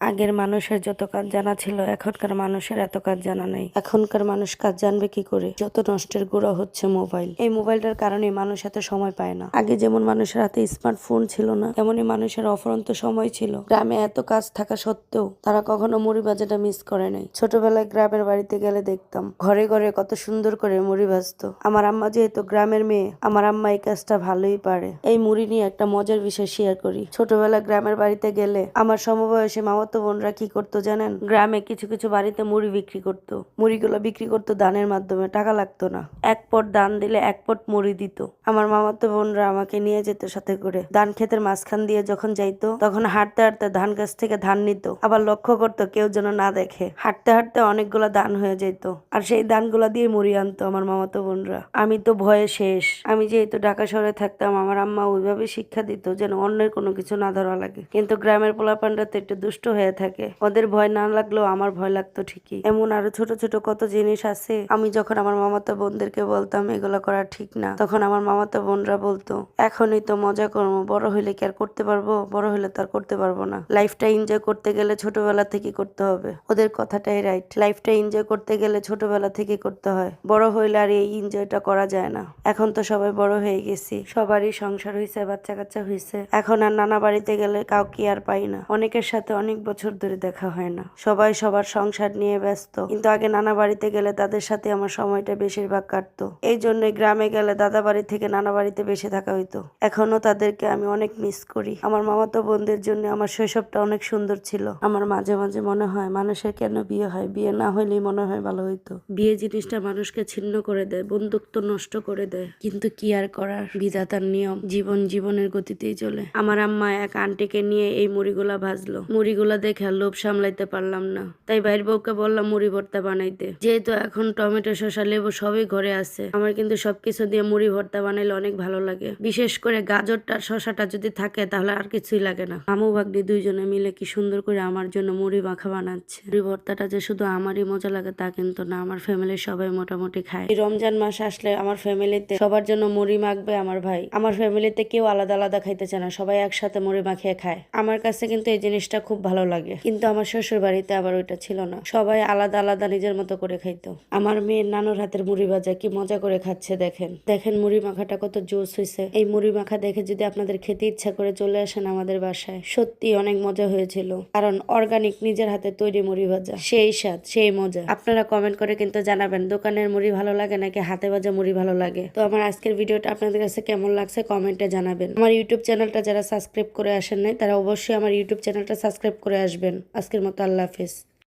আগের মানুষের যত কাজ জানা ছিল, এখনকার মানুষের এত কাজ জানা নেই। এখনকার মানুষ কাজ জানবে কি করে? যত নষ্টের গুঁড়ো হচ্ছে মোবাইল। এই মোবাইলটার কারণে মানুষ এত সময় পায় না। আগে যেমন মানুষের হাতে স্মার্টফোন ছিল না তেমনি মানুষের অফরন্ত সময় ছিল। গ্রামে এত কাজ থাকা সত্ত্বেও তারা কখনো মুড়ি ভাজাটা মিস করে নাই। ছোটবেলায় গ্রামের বাড়িতে গেলে দেখতাম, ঘরে ঘরে কত সুন্দর করে মুড়ি ভাজতো। আমার আম্মা যেহেতু গ্রামের মেয়ে, আমার আম্মা এই কাজটা ভালোই পারে। এই মুড়ি নিয়ে একটা মজার বিষয় শেয়ার করি। ছোটবেলা গ্রামের বাড়িতে গেলে আমার সমবয়সী মামাতো বোনরা কি করতো জানেন? গ্রামে কিছু কিছু বাড়িতে মুড়ি বিক্রি করতো। মুড়িগুলো বিক্রি করতো দানের মাধ্যমে, টাকা লাগতো না। এক পট দান দিলে এক পট মুড়ি দিত। আমার মামাতো বোনরা আমাকে নিয়ে যেত সাথে করে। ধান ক্ষেতের মাঝখান দিয়ে যখন যাইতো, তখন হাঁটতে হাঁটতে ধান গাছ থেকে ধান নিত। আবার লক্ষ্য করতো কেউ যেন না দেখে। হাঁটতে হাঁটতে অনেকগুলো দান হয়ে যেত আর সেই দানগুলা দিয়ে মুড়ি আনতো আমার মামাতো বোনরা। আমি তো ভয়ে শেষ। আমি যেহেতু ঢাকা শহরে থাকতাম, আমার আম্মা ওইভাবে শিক্ষা দিত যেন অন্যের কোনো কিছু না ধরা লাগে। কিন্তু গ্রামের পোলাপানরা তো একটু দুষ্ট হয়ে থাকে। ওদের ভয় না লাগলেও আমার ভয় লাগতো ঠিকই। এমন আরও ছোট ছোট কত জিনিস আছে। আমি যখন আমার মামাতো বোনদেরকে বলতাম, এগুলো করা ঠিক না। তখন আমার মামাতো বোনরা বলতো, এখনই তো মজা করব। বড় হইলে কি আর করতে পারব? বড় হইলে তো আর করতে পারব না। লাইফটা এনজয় করতে গেলে ছোটবেলা থেকে করতে হবে। ওদের কথাটাই রাইট লাইফটা এনজয় করতে গেলে ছোটবেলা থেকে করতে হয়। বড় হইলে আর এই এনজয়টা করা যায় না। এখন তো সবাই বড় হয়ে গেছি। সবারই সংসার হয়েছে বাচ্চা কাচ্চা হয়েছে এখন আর নানা বাড়িতে গেলে কাউকে আর পাই না। অনেকের সাথে অনেক বছর ধরে দেখা হয় না। সবাই সবার সংসার নিয়ে ব্যস্ত। কিন্তু আগে নানা বাড়িতে গেলে তাদের সাথে আমার সময়টা বেশিরভাগ কাটতো। এই জন্য গ্রামে গেলে দাদা বাড়ি থেকে নানা বাড়িতে বেশি থাকা হইতো। এখনও তাদেরকে আমি অনেক মিস করি। আমার মামাতো বোনদের জন্য আমার শৈশবটা অনেক সুন্দর ছিল। আমার মাঝে মাঝে মনে হয়, মানুষের কেন বিয়ে হয়? বিয়ে না হইলেই মনে হয় ভালো হইতো। বিয়ে জিনিসটা মানুষকে ছিন্ন করে দেয়, বন্ধুত্ব নষ্ট করে দেয়। কিন্তু কি আর করার? বিধাতার নিয়ম, জীবন জীবনের গতিতেই চলে। আমার আম্মা এক আন্টিকে নিয়ে এই মুড়িগুলা ভাজলো। মুড়িগুলা দেখে লোভ সামলাইতে পারলাম না। তাই বাইর বউকে বললাম, মুড়ি ভর্তা বানাইতে। যেহেতু এখন টমেটো, শসা, লেবু সবই ঘরে আছে, আমার কিন্তু সবকিছু দিয়ে মুড়ি ভর্তা বানাইলে অনেক ভালো লাগে। বিশেষ করে গাজরটা শসাটা যদি থাকে, তাহলে আর কিছুই লাগে না। আমু ভাগ্নি দুইজনে মিলে কি সুন্দর করে আমার জন্য মুড়ি মাখা বানাচ্ছে। মুড়ি ভর্তাটা যে শুধু আমারই মজা লাগে তা কিন্তু না, আমার ফ্যামিলির সবাই মোটামুটি খায়। রমজান মাস আসলে আমার ফ্যামিলিতে সবার জন্য মুড়ি মাখবে আমার ভাই। আমার ফ্যামিলিতে কেউ আলাদা আলাদা খাইতে চায় না, সবাই একসাথে মুড়ি মাখিয়ে খায়। আমার কাছে কিন্তু এই জিনিসটা খুব ভালো লাগে। কিন্তু আমার শ্বশুর বাড়িতে আবার ওইটা ছিল না। সবাই আলাদা আলাদা নিজের মতো করে খাইতো। আমার মেয়ের নানুর হাতের মুড়ি ভাজা কি মজা করে খাচ্ছে দেখেন। দেখেন মুড়ি মাখাটা কত জোস হয়েছে এই মুড়ি মাখা দেখে যদি আপনাদের খেতে ইচ্ছা করে চলে আসেন আমাদের বাসায়, সত্যি অনেক মজা হয়েছিল। কারণ অর্গানিক নিজের হাতে তৈরি মুড়ি ভাজা, সেই স্বাদ, সেই মজা। আপনারা কমেন্ট করে কিন্তু জানাবেন, দোকানের মুড়ি ভালো লাগে নাকি হাতে ভাজা মুড়ি ভালো লাগে? তো আমার আজকের ভিডিওটা আপনাদের কাছে কেমন লাগছে কমেন্টে জানাবেন। আমার ইউটিউব চ্যানেলটা যারা সাবস্ক্রাইব করে আসেন নাই, তারা অবশ্যই আমার ইউটিউব চ্যানেলটা সাবস্ক্রাইব করে আসবেন। আজকের মতো আল্লাহ হাফিজ।